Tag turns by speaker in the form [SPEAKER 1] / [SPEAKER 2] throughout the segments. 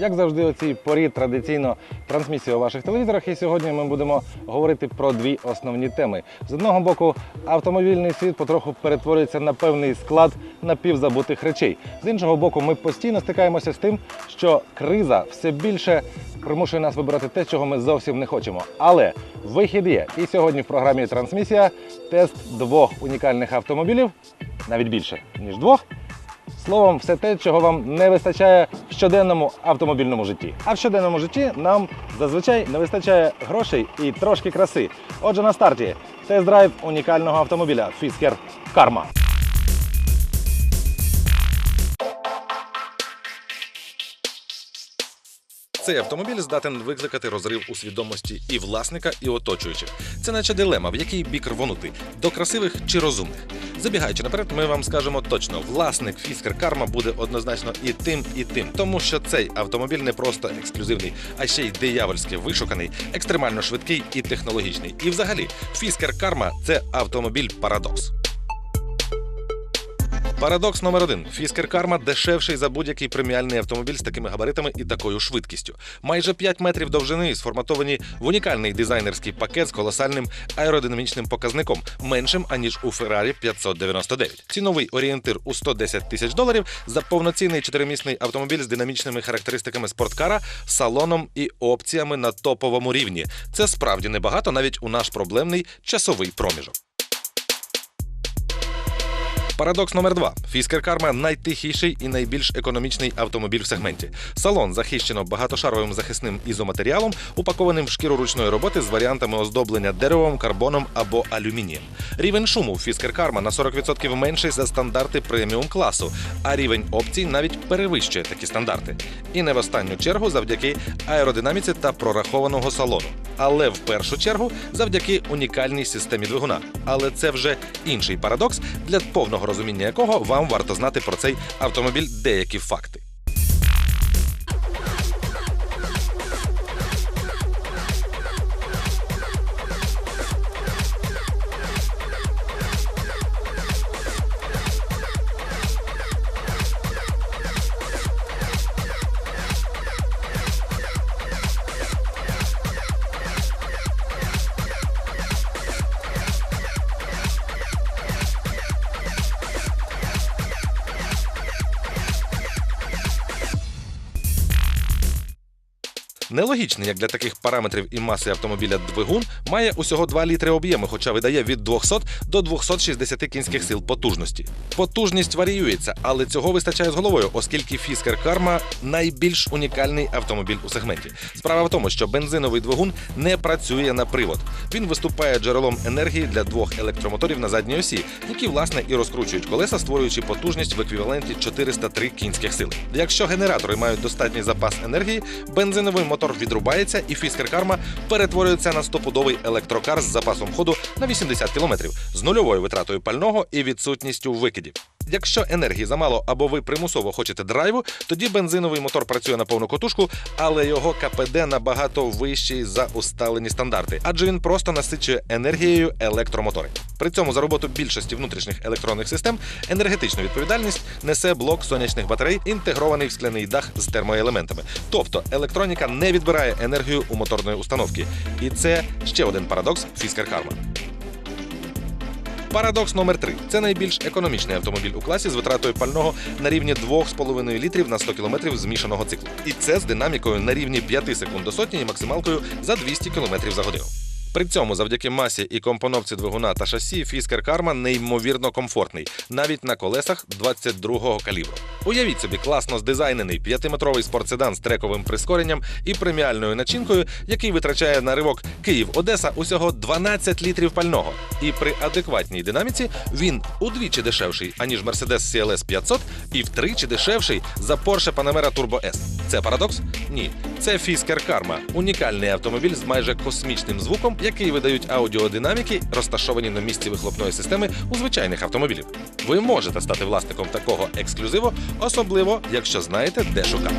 [SPEAKER 1] Як завжди, у цій порі традиційно трансмісія у ваших телевізорах. І сьогодні ми будемо говорити про дві основні теми. З одного боку, автомобільний світ потроху перетворюється на певний склад напівзабутих речей. З іншого боку, ми постійно стикаємося з тим, що криза все більше примушує нас вибирати те, чого ми зовсім не хочемо. Але вихід є. І сьогодні в програмі Трансмісія тест двох унікальних автомобілів, навіть більше ніж двох. Словом, все те, чого вам не вистачає в щоденному автомобільному житті. А в щоденному житті нам зазвичай не вистачає грошей і трошки краси. Отже, на старті тест-драйв унікального автомобіля Fisker Karma.
[SPEAKER 2] Цей автомобіль здатен викликати розрив у свідомості і власника, і оточуючих. Це наче дилема, в який бік рвонути до красивих чи розумних. Забігаючи наперед, ми вам скажемо точно: власник Fisker Karma буде однозначно і тим, і тим, тому що цей автомобіль не просто ексклюзивний, а ще й диявольськи вишуканий, екстремально швидкий і технологічний. І взагалі, Fisker Karma – це автомобіль парадокс. Парадокс номер один: Фіскер Карма дешевший за будь-який преміальний автомобіль з такими габаритами і такою швидкістю. Майже 5 метрів довжини сформатовані в унікальний дизайнерський пакет з колосальним аеродинамічним показником, меншим аніж у Ferrari 599. Ціновий орієнтир у 110 тисяч доларів за повноцінний чотиримісний автомобіль з динамічними характеристиками спорткара, салоном і опціями на топовому рівні. Це справді небагато навіть у наш проблемний часовий проміжок. Парадокс номер два. Фіскер Карма найтихіший і найбільш економічний автомобіль в сегменті. Салон захищено багатошаровим захисним ізоматеріалом, упакованим в шкіру ручної роботи з варіантами оздоблення деревом, карбоном або алюмінієм. Рівень шуму Фіскер Карма на 40% менший за стандарти преміум класу, а рівень опцій навіть перевищує такі стандарти. І не в останню чергу завдяки аеродинаміці та прорахованого салону. Але в першу чергу завдяки унікальній системі двигуна. Але це вже інший парадокс, для повного розуміння якого вам варто знати про цей автомобіль деякі факти. Нелогічний, як для таких параметрів і маси автомобіля двигун, має усього 2 літри об'єму, хоча видає від 200 до 260 кінських сил потужності. Потужність варіюється, але цього вистачає з головою, оскільки Fisker Karma найбільш унікальний автомобіль у сегменті. Справа в тому, що бензиновий двигун не працює на привод. Він виступає джерелом енергії для двох електромоторів на задній осі, які власне і розкручують колеса, створюючи потужність в еквіваленті 403 кінських сил. Якщо генератори мають достатній запас енергії, бензиновий мотор відрубається, і фіскер карма перетворюється на стопудовий електрокар з запасом ходу на 80 км, з нульовою витратою пального і відсутністю викидів. Якщо енергії замало або ви примусово хочете драйву, тоді бензиновий мотор працює на повну котушку, але його КПД набагато вищий за усталені стандарти, адже він просто насичує енергією електромотори. При цьому за роботу більшості внутрішніх електронних систем енергетичну відповідальність несе блок сонячних батарей, інтегрований в скляний дах з термоелементами. Тобто електроніка не відбирає енергію у моторної установки. І це ще один парадокс Fisker Karma. Парадокс номер 3 це найбільш економічний автомобіль у класі з витратою пального на рівні 2,5 літрів на 100 км змішаного циклу. І це з динамікою на рівні 5 секунд до сотні і максималкою за 200 км за годину. При цьому, завдяки масі і компоновці двигуна та шасі, Fisker Karma неймовірно комфортний, навіть на колесах 22-го калібру. Уявіть собі, класно здизайнений 5-метровий спортседан з трековим прискоренням і преміальною начинкою, який витрачає на ривок Київ-Одеса усього 12 літрів пального. І при адекватній динаміці він удвічі дешевший, аніж Mercedes CLS 500 і втричі дешевший за Porsche Panamera Turbo S. Це парадокс? Ні. Це Fisker Karma – унікальний автомобіль з майже космічним звуком, який видають аудіодинаміки, розташовані на місці вихлопної системи у звичайних автомобілів. Ви можете стати власником такого ексклюзиву, особливо якщо знаєте, де шукати.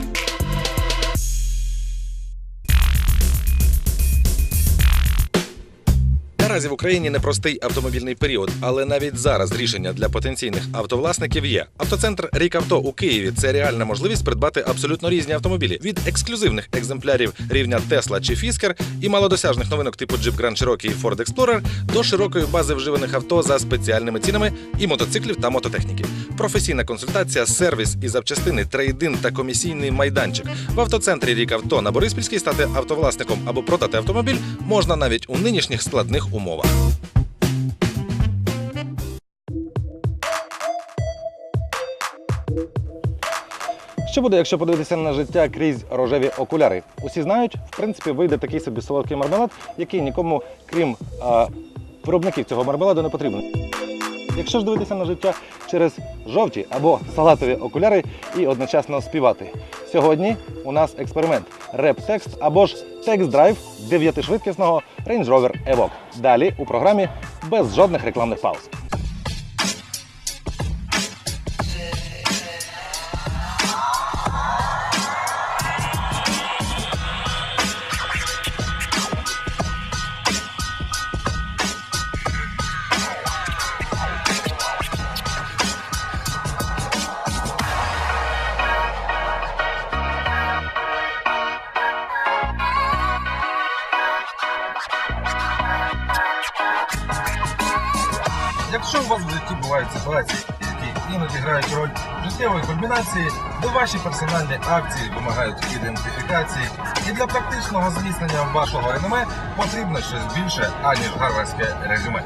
[SPEAKER 2] Наразі в Україні непростий автомобільний період, але навіть зараз рішення для потенційних автовласників є. Автоцентр Рік Авто у Києві це реальна можливість придбати абсолютно різні автомобілі від ексклюзивних екземплярів рівня Tesla чи Fisker і малодосяжних новинок типу Jeep Grand Cherokee і Ford Explorer до широкої бази вживаних авто за спеціальними цінами і мотоциклів та мототехніки. Професійна консультація, сервіс і запчастини, трейдин та комісійний майданчик. В автоцентрі Рік Авто на Бориспільській стати автовласником або продати автомобіль можна навіть у нинішніх складних умовах.
[SPEAKER 1] Що буде, якщо подивитися на життя крізь рожеві окуляри? Усі знають, в принципі, вийде такий собі солодкий мармелад, який нікому, крім а, виробників цього мармеладу, не потрібен. Якщо ж дивитися на життя через жовті або салатові окуляри і одночасно співати. Сьогодні у нас експеримент реп-текст або ж текст-драйв дев'ятишвидкісного Range Rover Evoque. Далі у програмі без жодних рекламних пауз.
[SPEAKER 3] Які іноді грають роль життєвої кульмінації, де ваші персональні акції вимагають ідентифікації, і для практичного зміцнення вашого реноме потрібно щось більше, аніж гарвардське резюме.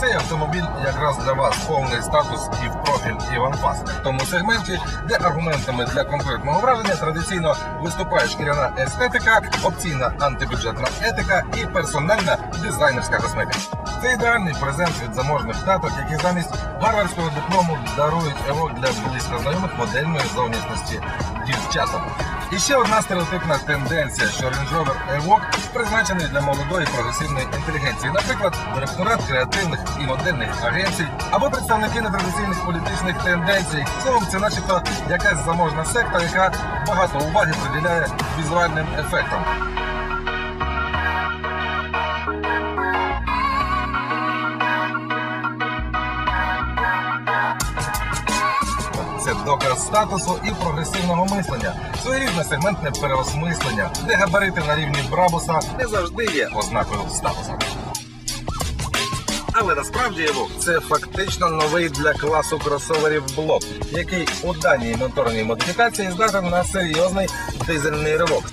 [SPEAKER 3] Цей автомобіль якраз для вас повний статус і в профіль Іван Фас. В тому сегменті, де аргументами для конкретного враження традиційно виступає шкіряна естетика, опційна антибюджетна етика і персональна дизайнерська косметика. Це ідеальний презент від заможних таток, які замість гарвардського диплому дарують евок для близько знайомих модельної зовнішності дівчатам. І ще одна стереотипна тенденція, що Range Rover Evoque призначений для молодої прогресивної інтелігенції, наприклад, директорат креативних і модельних агенцій або представники нетрадиційних політичних тенденцій. Словом, це начебто якась заможна секта, яка багато уваги приділяє візуальним ефектам. Доказ статусу і прогресивного мислення, своєрідне сегментне переосмислення, де габарити на рівні Брабуса не завжди є ознакою статусу. Але насправді його – це фактично новий для класу кросоверів блок, який у даній моторній модифікації здатен на серйозний дизельний ривок.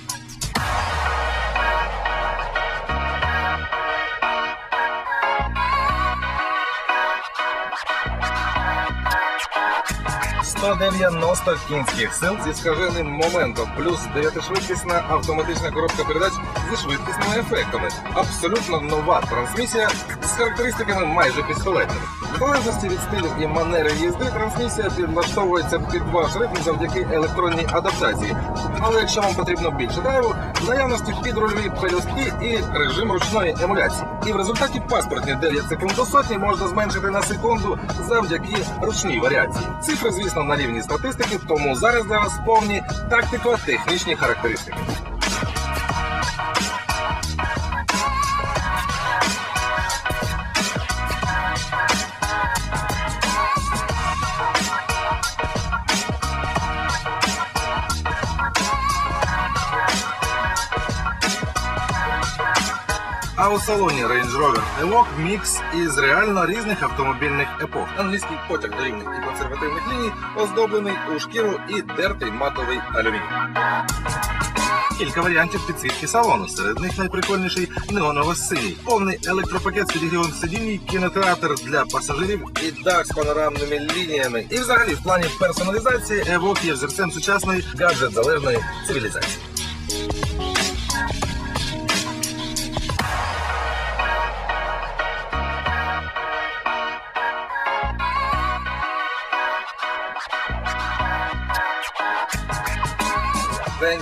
[SPEAKER 3] «190 кінських сил зі скаженим моментом, плюс 9-швидкісна автоматична коробка передач зі швидкісними ефектами. Абсолютно нова трансмісія з характеристиками майже пістолетними. В залежності від стилю і манери їзди, трансмісія підлаштовується під ваш ритм завдяки електронній адаптації. Але якщо вам потрібно більше драйву, наявності підрульові пелюстки і режим ручної емуляції. І в результаті паспортні 9 секунд до сотні можна зменшити на секунду завдяки ручній варіації. Цифри, звісно, на рівні статистики, тому зараз для вас повні тактико-технічні характеристики. А у салоні Range Rover Evoque мікс із реально різних автомобільних епох. Англійський потяг до рівних і консервативних ліній, оздоблений у шкіру і дертий матовий алюміній. Кілька варіантів підсвітки салону. Серед них найприкольніший неоново-синій, повний електропакет з підігрівом сидінь, кінотеатр для пасажирів і дах з панорамними лініями. І взагалі в плані персоналізації Evoque є взірцем сучасної гаджет-залежної цивілізації.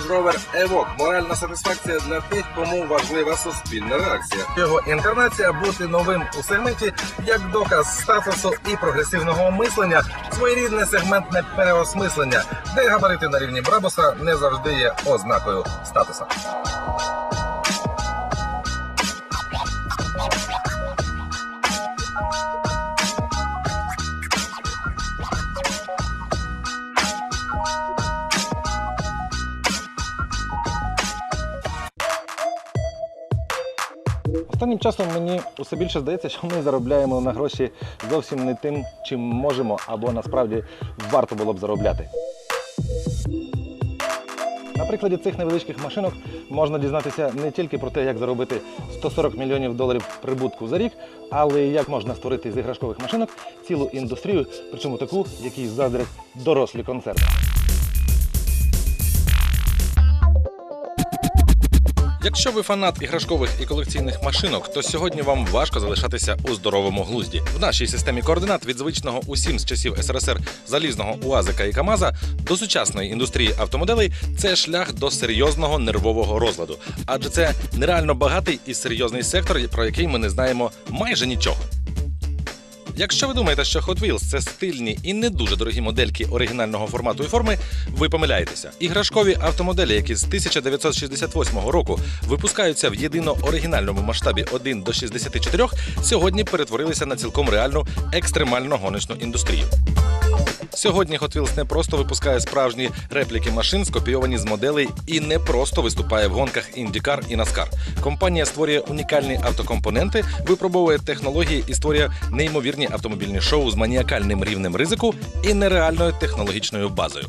[SPEAKER 3] Range Rover Evoque – моральна сатисфакція для тих, кому важлива суспільна реакція. Його інкарнація бути новим у сегменті як доказ статусу і прогресивного мислення, своєрідне сегментне переосмислення, де габарити на рівні Брабуса не завжди є ознакою статуса.
[SPEAKER 1] Останнім часом мені усе більше здається, що ми заробляємо на гроші зовсім не тим, чим можемо, або насправді варто було б заробляти. На прикладі цих невеличких машинок можна дізнатися не тільки про те, як заробити 140 мільйонів доларів прибутку за рік, але й як можна створити з іграшкових машинок цілу індустрію, причому таку, якій заздрять дорослі концерни.
[SPEAKER 2] Якщо ви фанат іграшкових і колекційних машинок, то сьогодні вам важко залишатися у здоровому глузді. В нашій системі координат від звичного усім з часів СРСР залізного УАЗика і КАМАЗа до сучасної індустрії автомоделей це шлях до серйозного нервового розладу, адже це нереально багатий і серйозний сектор, про який ми не знаємо майже нічого. Якщо ви думаєте, що Hot Wheels – це стильні і не дуже дорогі модельки оригінального формату і форми, ви помиляєтеся. Іграшкові автомоделі, які з 1968 року випускаються в єдино оригінальному масштабі 1 до 64, сьогодні перетворилися на цілком реальну екстремально гоночну індустрію. Сьогодні Hot Wheels не просто випускає справжні репліки машин, скопійовані з моделей, і не просто виступає в гонках IndyCar і NASCAR. Компанія створює унікальні автокомпоненти, випробовує технології і створює неймовірні автомобільні шоу з маніакальним рівнем ризику і нереальною технологічною базою.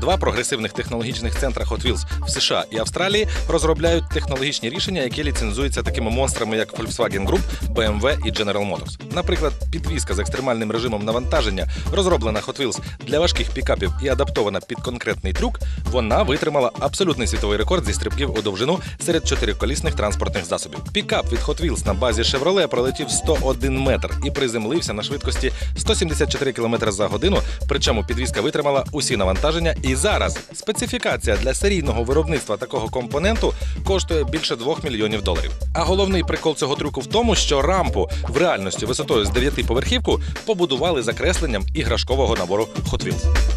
[SPEAKER 2] Два прогресивних технологічних центра Hot Wheels в США і Австралії розробляють технологічні рішення, які ліцензуються такими монстрами, як Volkswagen Group, BMW і General Motors. Наприклад, підвізка з екстремальним режимом навантаження, розроблена Hot Wheels для важких пікапів і адаптована під конкретний трюк, вона витримала абсолютний світовий рекорд зі стрибків у довжину серед чотириколісних транспортних засобів. Пікап від Hot Wheels на базі Chevrolet пролетів 101 метр і приземлився на швидкості 174 км за годину. Причому підвізка витримала усі навантаження. І зараз специфікація для серійного виробництва такого компоненту коштує більше 2 мільйонів доларів. А головний прикол цього трюку в тому, що рампу в реальності висотою з 9 поверхівку побудували закресленням іграшкового набору Hot Wheels.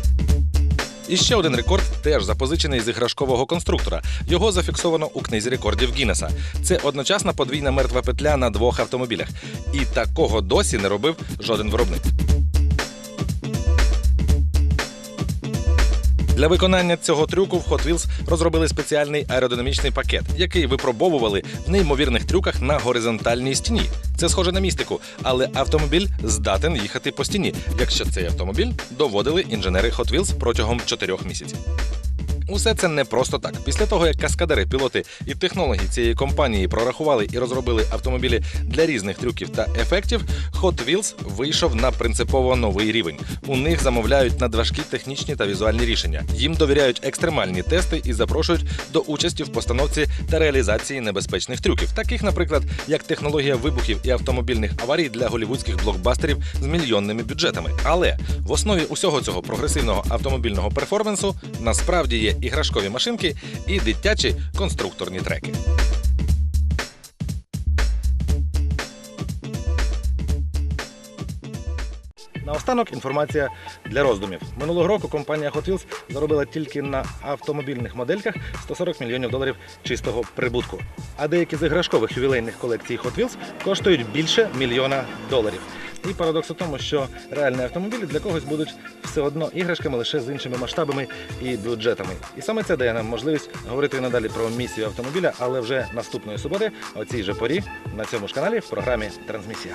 [SPEAKER 2] І ще один рекорд теж запозичений з іграшкового конструктора. Його зафіксовано у книзі рекордів Гіннеса. Це одночасна подвійна мертва петля на двох автомобілях. І такого досі не робив жоден виробник. Для виконання цього трюку в Hot Wheels розробили спеціальний аеродинамічний пакет, який випробовували в неймовірних трюках на горизонтальній стіні. Це схоже на містику, але автомобіль здатен їхати по стіні, якщо цей автомобіль доводили інженери Hot Wheels протягом чотирьох місяців. Усе це не просто так. Після того, як каскадери, пілоти і технологи цієї компанії прорахували і розробили автомобілі для різних трюків та ефектів, Hot Wheels вийшов на принципово новий рівень. У них замовляють надважкі технічні та візуальні рішення. Їм довіряють екстремальні тести і запрошують до участі в постановці та реалізації небезпечних трюків, таких, наприклад, як технологія вибухів і автомобільних аварій для голівудських блокбастерів з мільйонними бюджетами. Але в основі усього цього прогресивного автомобільного перформансу насправді є іграшкові машинки і дитячі конструкторні треки.
[SPEAKER 1] Наостанок інформація для роздумів. Минулого року компанія Hot Wheels заробила тільки на автомобільних модельках 140 мільйонів доларів чистого прибутку. А деякі з іграшкових ювілейних колекцій Hot Wheels коштують більше мільйона доларів. І парадокс у тому, що реальні автомобілі для когось будуть все одно іграшками лише з іншими масштабами і бюджетами. І саме це дає нам можливість говорити надалі про місію автомобіля, але вже наступної суботи, о цій же порі, на цьому ж каналі в програмі Трансмісія.